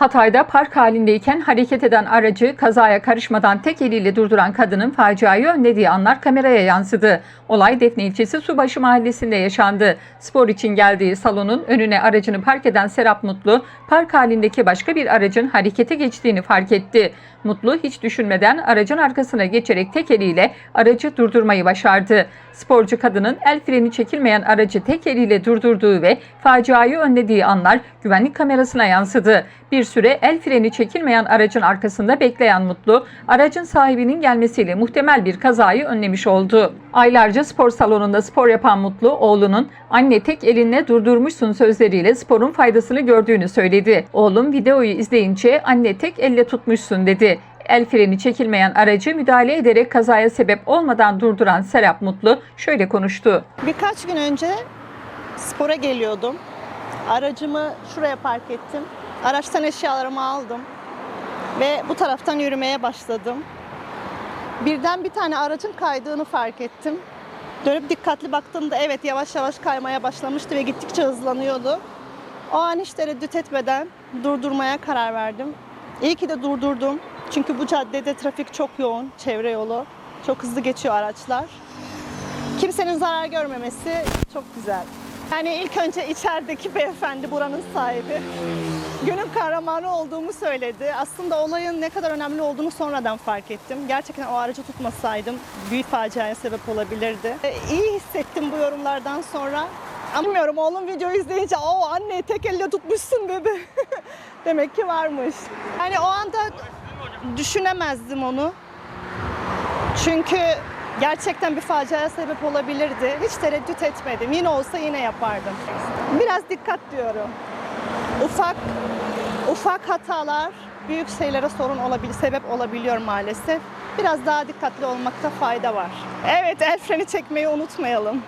Hatay'da park halindeyken hareket eden aracı kazaya karışmadan tek eliyle durduran kadının faciayı önlediği anlar kameraya yansıdı. Olay Defne ilçesi Subaşı mahallesinde yaşandı. Spor için geldiği salonun önüne aracını park eden Serap Mutlu, park halindeki başka bir aracın harekete geçtiğini fark etti. Mutlu hiç düşünmeden aracın arkasına geçerek tek eliyle aracı durdurmayı başardı. Sporcu kadının el freni çekilmeyen aracı tek eliyle durdurduğu ve faciayı önlediği anlar güvenlik kamerasına yansıdı. Bir süre el freni çekilmeyen aracın arkasında bekleyen Mutlu, aracın sahibinin gelmesiyle muhtemel bir kazayı önlemiş oldu. Aylarca spor salonunda spor yapan Mutlu, oğlunun anne tek elinle durdurmuşsun sözleriyle sporun faydasını gördüğünü söyledi. Oğlum videoyu izleyince anne tek elle tutmuşsun dedi. El freni çekilmeyen aracı müdahale ederek kazaya sebep olmadan durduran Serap Mutlu şöyle konuştu. Birkaç gün önce spora geliyordum. Aracımı şuraya park ettim. Araçtan eşyalarımı aldım. Ve bu taraftan yürümeye başladım. Birden bir tane aracın kaydığını fark ettim. Dönüp dikkatli baktığımda evet yavaş yavaş kaymaya başlamıştı ve gittikçe hızlanıyordu. O an hiç tereddüt etmeden durdurmaya karar verdim. İyi ki de durdurdum. Çünkü bu caddede trafik çok yoğun, çevre yolu. Çok hızlı geçiyor araçlar. Kimsenin zarar görmemesi çok güzel. Yani ilk önce içerideki beyefendi buranın sahibi. Günün kahramanı olduğumu söyledi. Aslında olayın ne kadar önemli olduğunu sonradan fark ettim. Gerçekten o aracı tutmasaydım büyük faciaya sebep olabilirdi. E, İyi hissettim bu yorumlardan sonra. Ama bilmiyorum oğlum videoyu izleyince o anne tek elle tutmuşsun dedi. Demek ki varmış. Yani o anda düşünemezdim onu. Çünkü gerçekten bir faciaya sebep olabilirdi. Hiç tereddüt etmedim. Yine olsa yine yapardım. Biraz dikkat diyorum. Ufak ufak hatalar büyük şeylere sorun olabilir, sebep olabiliyor maalesef. Biraz daha dikkatli olmakta fayda var. Evet, el freni çekmeyi unutmayalım.